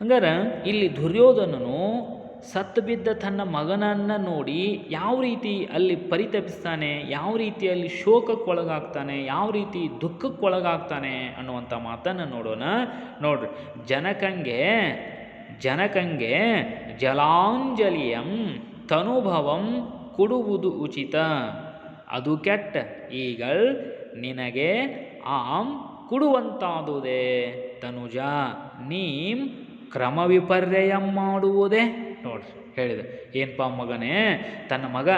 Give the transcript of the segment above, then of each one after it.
ಹಂಗಾರೆ ಇಲ್ಲಿ ದುರ್ಯೋಧನನು ಸತ್ತು ಬಿದ್ದ ತನ್ನ ಮಗನನ್ನು ನೋಡಿ ಯಾವ ರೀತಿ ಅಲ್ಲಿ ಪರಿತಪಿಸ್ತಾನೆ, ಯಾವ ರೀತಿಯಲ್ಲಿ ಶೋಕಕ್ಕೊಳಗಾಗ್ತಾನೆ, ಯಾವ ರೀತಿ ದುಃಖಕ್ಕೊಳಗಾಗ್ತಾನೆ ಅನ್ನುವಂಥ ಮಾತನ್ನು ನೋಡೋಣ. ನೋಡ್ರಿ, ಜನಕಂಗೆ ಜನಕಂಗೆ ಜಲಾಂಜಲಿಯಂ ತನುಭವಂ ಕೊಡುವುದು ಉಚಿತ. ಅದು ಕೆಟ್ಟ ಈಗ ನಿನಗೆ ಆಂ ಕೊಡುವಂತಾದುದೇ ತನುಜ ನೀಂ ಕ್ರಮ ವಿಪರ್ಯಯ ಮಾಡುವುದೇ? ನೋಡ್ರಿ, ಹೇಳಿದೆ. ಏನಪ್ಪ ಮಗನೇ, ತನ್ನ ಮಗ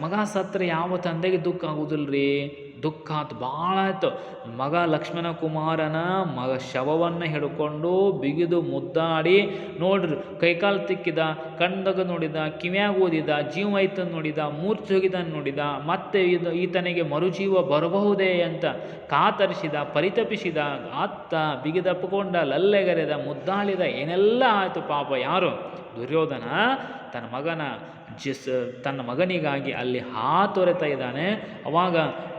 ಮಗ ಸತ್ರ ಯಾವ ತಂದೆಗೆ ದುಃಖ ಆಗುದಿಲ್ರಿ? ದುಃಖ ಆತು, ಭಾಳ ಆಯಿತು ಮಗ ಲಕ್ಷ್ಮಣ ಕುಮಾರನ ಮಗ ಶವವನ್ನು ಹಿಡ್ಕೊಂಡು ಬಿಗಿದು ಮುದ್ದಾಡಿ, ನೋಡ್ರಿ, ಕೈಕಾಲು ತಿಕ್ಕಿದ ಕಣ್ದಾಗ ನೋಡಿದ, ಕಿವ್ಯಾಗ ಓದಿದ, ಜೀವ ಐತ ನೋಡಿದ, ಮೂರ್ಛೆ ಹೋಗಿದ ನೋಡಿದ, ಮತ್ತೆ ಇದು ಈತನಿಗೆ ಮರುಜೀವ ಬರಬಹುದೇ ಅಂತ ಕಾತರಿಸಿದ, ಪರಿತಪಿಸಿದ ಅತ್ತ ಬಿಗಿದಪ್ಪಿಕೊಂಡ, ಲಲ್ಲೆಗರೆದ, ಮುದ್ದಾಳಿದ, ಏನೆಲ್ಲ ಆಯಿತು ಪಾಪ ಯಾರು? ದುರ್ಯೋಧನ ತನ್ನ ಮಗನ ಜಿಸ್, ತನ್ನ ಮಗನಿಗಾಗಿ ಅಲ್ಲಿ ಹಾತೊರೆತಾ ಇದ್ದಾನೆ. ಅವಾಗ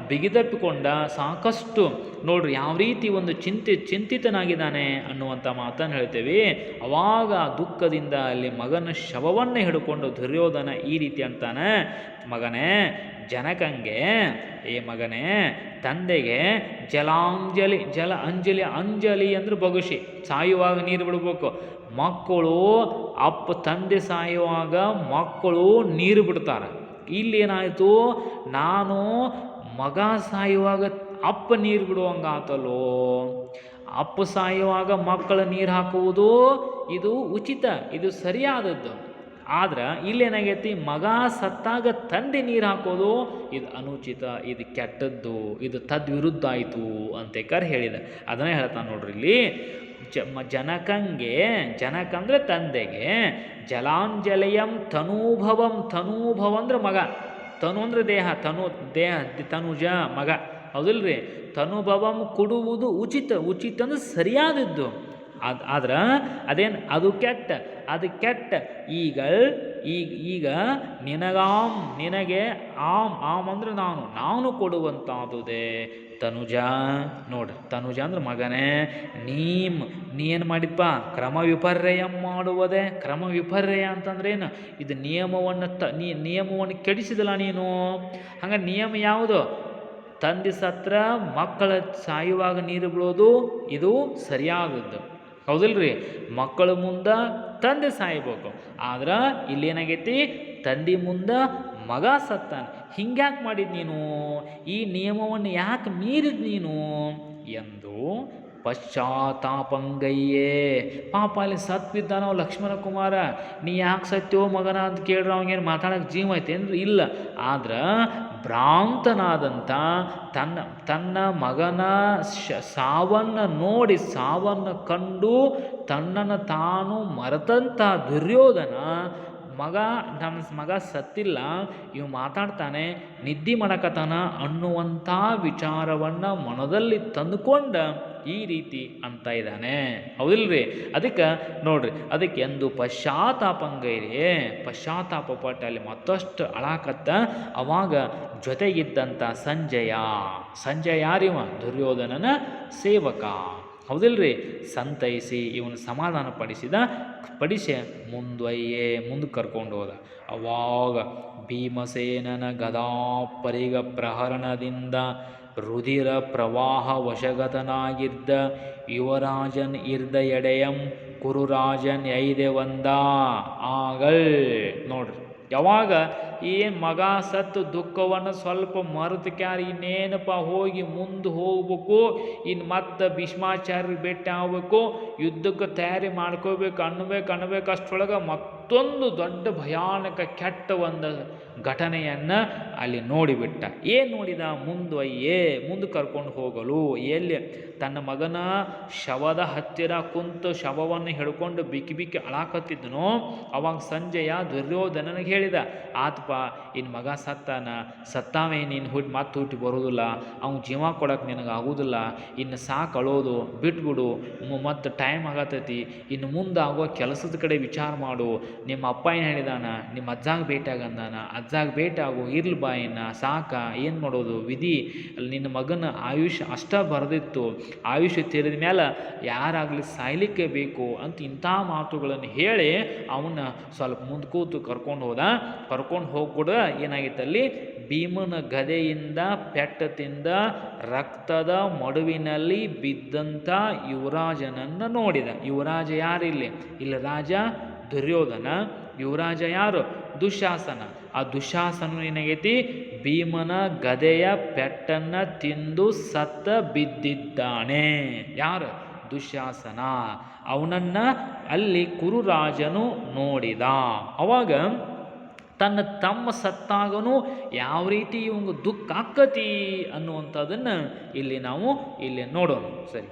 ಬಿಗಿದಪ್ಪಿಕೊಂಡ ಸಾಕಷ್ಟು ನೋಡ್ರಿ ಯಾವ ರೀತಿ ಒಂದು ಚಿಂತೆ, ಚಿಂತಿತನಾಗಿದ್ದಾನೆ ಅನ್ನುವಂಥ ಮಾತನ್ನು ಹೇಳ್ತೇವೆ. ಅವಾಗ ದುಃಖದಿಂದ ಅಲ್ಲಿ ಮಗನ ಶವವನ್ನು ಹಿಡ್ಕೊಂಡು ದುರ್ಯೋಧನ ಈ ರೀತಿ ಅಂತಾನೆ, ಮಗನೇ, ಜನಕಂಗೆ, ಏ ಮಗನೇ, ತಂದೆಗೆ ಜಲಾಂಜಲಿ, ಜಲ ಅಂಜಲಿ ಅಂಜಲಿ ಅಂದ್ರೆ ಬಗುಷಿ, ಸಾಯುವಾಗ ನೀರು ಬಿಡ್ಬೇಕು. ಮಕ್ಕಳು ಅಪ್ಪ ತಂದೆ ಸಾಯುವಾಗ ಮಕ್ಕಳು ನೀರು ಬಿಡ್ತಾರೆ. ಇಲ್ಲೇನಾಯಿತು? ನಾನು ಮಗ ಸಾಯುವಾಗ ಅಪ್ಪ ನೀರು ಬಿಡುವಂಗಾತಲ್ಲೋ? ಅಪ್ಪ ಸಾಯುವಾಗ ಮಕ್ಕಳ ನೀರು ಹಾಕುವುದು ಇದು ಉಚಿತ, ಇದು ಸರಿಯಾದದ್ದು. ಆದ್ರೆ ಇಲ್ಲೇನಾಗೈತಿ? ಮಗ ಸತ್ತಾಗ ತಂದೆ ನೀರು ಹಾಕೋದು ಇದು ಅನುಚಿತ, ಇದು ಕೆಟ್ಟದ್ದು, ಇದು ತದ್ವಿರುದ್ಧ ಆಯಿತು ಅಂತ ಕರ್ ಹೇಳಿದೆ. ಅದನ್ನೇ ಹೇಳ್ತಾನೆ ನೋಡ್ರಿ ಇಲ್ಲಿ. ಜನಕಂಗೆ ಜನಕ ಅಂದರೆ ತಂದೆಗೆ, ಜಲಾಂಜಲಯಂ ತನೂಭವಂ, ತನೂಭವ ಅಂದ್ರೆ ಮಗ, ತನು ಅಂದರೆ ದೇಹ, ತನು, ದೇಹ, ತನುಜ, ಮಗ, ಹೌದಿಲ್ರಿ? ತನುಭವಂ ಕೊಡುವುದು ಉಚಿತ ಉಚಿತ ಅಂದ್ರೆ ಸರಿಯಾದದ್ದು. ಅದು, ಆದ್ರೆ ಅದೇನು, ಅದು ಕೆಟ್ಟ ಅದು ಕೆಟ್ಟ, ಈಗ ಈಗ ಈಗ ನಿನಗಾಮ್ ನಿನಗೆ ಆಮ್ ಆಮ್ ಅಂದರೆ ನಾನು ನಾನು ಕೊಡುವಂತಾದುದೇ. ತನುಜ ನೋಡ್ರಿ ತನುಜ ಅಂದ್ರೆ ಮಗನೇ, ನೀಮ್, ನೀ ಏನು ಮಾಡಿದ್ಪ? ಕ್ರಮ ವಿಪರ್ಯಯ ಮಾಡುವುದೇ, ಕ್ರಮ ವಿಪರ್ಯಯ ಅಂತಂದ್ರೆ ಏನು ಇದು ನಿಯಮವನ್ನು ತ, ನೀ, ನಿಯಮವನ್ನು ಕೆಡಿಸಿದಲ್ಲ ನೀನು? ಹಂಗೆ ನಿಯಮ ಯಾವುದು? ತಂದೆ ಸತ್ರ ಮಕ್ಕಳ ಸಾಯುವಾಗ ನೀರು ಬಿಡೋದು ಇದು ಸರಿಯಾದದ್ದು. ಹೌದಿಲ್ರಿ? ಮಕ್ಕಳ ಮುಂದೆ ತಂದೆ ಸಾಯ್ಬೇಕು. ಆದ್ರೆ ಇಲ್ಲೇನಾಗೈತಿ ತಂದೆ ಮುಂದೆ ಮಗ ಸತ್ತಾನೆ. ಹಿಂಗ್ಯಾಕೆ ಮಾಡಿದ ನೀನು? ಈ ನಿಯಮವನ್ನು ಯಾಕೆ ಮೀರಿದ್ ನೀನು? ಎಂದು ಪಶ್ಚಾತ್ತಾಪಂಗಯ್ಯೇ ಪಾಪ ಅಲ್ಲಿ ಸತ್ ಬಿದ್ದಾನೋ ಲಕ್ಷ್ಮಣ ಕುಮಾರ ನೀ ಯಾಕೆ ಸತ್ಯೋ ಮಗನ ಅಂತ ಕೇಳ್ರೆ ಅವಂಗೇನು ಮಾತಾಡೋಕೆ ಜೀವ ಐತೆ ಅಂದ್ರೆ ಇಲ್ಲ. ಆದ್ರೆ ಭ್ರಾಂತನಾದಂಥ ತನ್ನ ತನ್ನ ಮಗನ ಶ, ಸಾವನ್ನು ನೋಡಿ, ಸಾವನ್ನು ಕಂಡು ತನ್ನನ್ನು ತಾನು ಮರೆತಂಥ ದುರ್ಯೋಧನ ಮಗ ನಮ್ಮ ಮಗ ಸತ್ತಿಲ್ಲ, ಇವು ಮಾತಾಡ್ತಾನೆ, ನಿದ್ದೆ ಮಾಡಕತ್ತಾನ ಅನ್ನುವಂಥ ವಿಚಾರವನ್ನು ಮನದಲ್ಲಿ ತಂದುಕೊಂಡ ಈ ರೀತಿ ಅಂತ ಇದ್ದಾನೆ. ಹೌದಿಲ್ರಿ? ಅದಕ್ಕೆ ನೋಡ್ರಿ, ಅದಕ್ಕೆ ಎಂದು ಪಶ್ಚಾತ್ತಾಪಂಗೈರಿ ಪಶ್ಚಾತ್ತಾಪ ಪಟ್ಟ ಅಲ್ಲಿ ಮತ್ತಷ್ಟು ಅಳಾಕತ್ತ, ಅವಾಗ ಜೊತೆಗಿದ್ದಂಥ ಸಂಜಯ. ಸಂಜಯ ಯಾರಿವ? ದುರ್ಯೋಧನನ ಸೇವಕ. ಹೌದಿಲ್ರಿ? ಸಂತೈಸಿ ಇವನು ಸಮಾಧಾನ ಪಡಿಸಿದ ಪಡಿಸಿ ಮುಂದೊಯ್ಯೇ ಮುಂದೆ ಕರ್ಕೊಂಡು ಹೋದ. ಅವಾಗ ಭೀಮಸೇನನ ಗದಾಪರಿಗ ಪ್ರಹರಣದಿಂದ ರುಧಿರ ಪ್ರವಾಹ ವಶಗತನಾಗಿದ್ದ ಯುವರಾಜನ್ ಇರ್ದ ಎಡೆಯಂ ಕುರುರಾಜನ್ ಐದೆ ಒಂದ. ಆಗಲ್ ನೋಡ್ರಿ. ಯಾವಾಗ ಏನು ಮಗ ಸತ್ತು ದುಃಖವನ್ನು ಸ್ವಲ್ಪ ಮರೆತು ಇನ್ನೇನಪ್ಪ ಹೋಗಿ ಮುಂದೆ ಹೋಗ್ಬೇಕು? ಇನ್ನು ಮತ್ತೆ ಭೀಷ್ಮಾಚಾರ್ಯ ಭೇಟಿ ಆಗ್ಬೇಕು, ಯುದ್ಧಕ್ಕೆ ತಯಾರಿ ಮಾಡ್ಕೋಬೇಕು ಅನ್ಬೇಕು ಅನ್ಬೇಕು ಅಷ್ಟರೊಳಗೆ ಮತ್ತೊಂದು ದೊಡ್ಡ ಭಯಾನಕ ಕೆಟ್ಟ ಒಂದು ಘಟನೆಯನ್ನು ಅಲ್ಲಿ ನೋಡಿಬಿಟ್ಟ. ಏನು ನೋಡಿದ? ಮುಂದೊಯ್ಯೇ ಮುಂದೆ ಕರ್ಕೊಂಡು ಹೋಗಲು. ಎಲ್ಲಿ? ತನ್ನ ಮಗನ ಶವದ ಹತ್ತಿರ ಕುಂತು ಶವವನ್ನು ಹಿಡ್ಕೊಂಡು ಬಿಕ್ಕಿ ಬಿಕ್ಕಿ ಅಳಾಕತ್ತಿದ್ದನೋ ಅವಾಗ ಸಂಜೆಯ ದುರ್ಯೋಧನನಿಗೆ ಹೇಳಿದ. ಆತಪ್ಪ ಇನ್ನು ಮಗ ಸತ್ತಾನ, ಸತ್ತಾವೇ, ನೀನು ಹುಟ್ಟು ಮತ್ತು ಹುಟ್ಟಿ ಬರೋದಿಲ್ಲ. ಅವ್ನು ಜೀವ ಕೊಡಕ್ಕೆ ನಿನಗಾಗೋದಿಲ್ಲ. ಇನ್ನು ಸಾಕು ಅಳೋದು ಬಿಟ್ಬಿಡು. ಮತ್ತು ಟೈಮ್ ಆಗತೈತಿ. ಇನ್ನು ಮುಂದೆ ಆಗೋ ಕೆಲಸದ ಕಡೆ ವಿಚಾರ ಮಾಡು. ನಿಮ್ಮ ಅಪ್ಪ ಏನು ಹೇಳಿದಾನ, ನಿಮ್ಮ ಅಜ್ಜಾಗ ಭೇಟಿಯಾಗಂದಾನ ಅಜ್ಜಾಗ ಭೇಟಿಯಾಗು ಇರ್ಲಿ ಬಾಯಿನ, ಸಾಕ, ಏನು ಮಾಡೋದು, ವಿಧಿ, ಅಲ್ಲಿ ನಿನ್ನ ಮಗನ ಆಯುಷ್ಯ ಅಷ್ಟ ಬರೆದಿತ್ತು, ಆಯುಷ್ಯ ತೆರೆದ ಮೇಲೆ ಯಾರಾಗಲಿ ಸಾಯ್ಲಿಕ್ಕೆ ಬೇಕು ಅಂತ ಇಂಥ ಮಾತುಗಳನ್ನು ಹೇಳಿ ಅವನ್ನ ಸ್ವಲ್ಪ ಮುಂದೆ ಕೂತು ಕರ್ಕೊಂಡು ಹೋದ. ಕರ್ಕೊಂಡು ಹೋಗ್ಬಿಡ ಏನಾಗಿತ್ತು ಅಲ್ಲಿ? ಭೀಮನ ಗದೆಯಿಂದ, ಪೆಟ್ಟದಿಂದ, ರಕ್ತದ ಮಡುವಿನಲ್ಲಿ ಬಿದ್ದಂಥ ಯುವರಾಜನನ್ನು ನೋಡಿದ. ಯುವರಾಜ ಯಾರಿಲ್ಲಿ? ಇಲ್ಲಿ ರಾಜ ದುರ್ಯೋಧನ, ಯುವರಾಜ ಯಾರು? ದುಶಾಸನ. ಆ ದುಶಾಸನ ಏನಾಗೈತಿ? ಭೀಮನ ಗದೆಯ ಪೆಟ್ಟನ್ನು ತಿಂದು ಸತ್ತ ಬಿದ್ದಿದ್ದಾನೆ. ಯಾರು? ದುಶಾಸನ. ಅವನನ್ನು ಅಲ್ಲಿ ಕುರುರಾಜನು ನೋಡಿದ. ಅವಾಗ ತನ್ನ ತಮ್ಮ ಸತ್ತಾಗನು, ಯಾವ ರೀತಿ ಇವನು ದುಃಖ ಆಕ್ಕತಿ ಅನ್ನುವಂಥದ್ದನ್ನು ಇಲ್ಲಿ ನಾವು ಇಲ್ಲಿ ನೋಡೋಣ. ಸರಿ.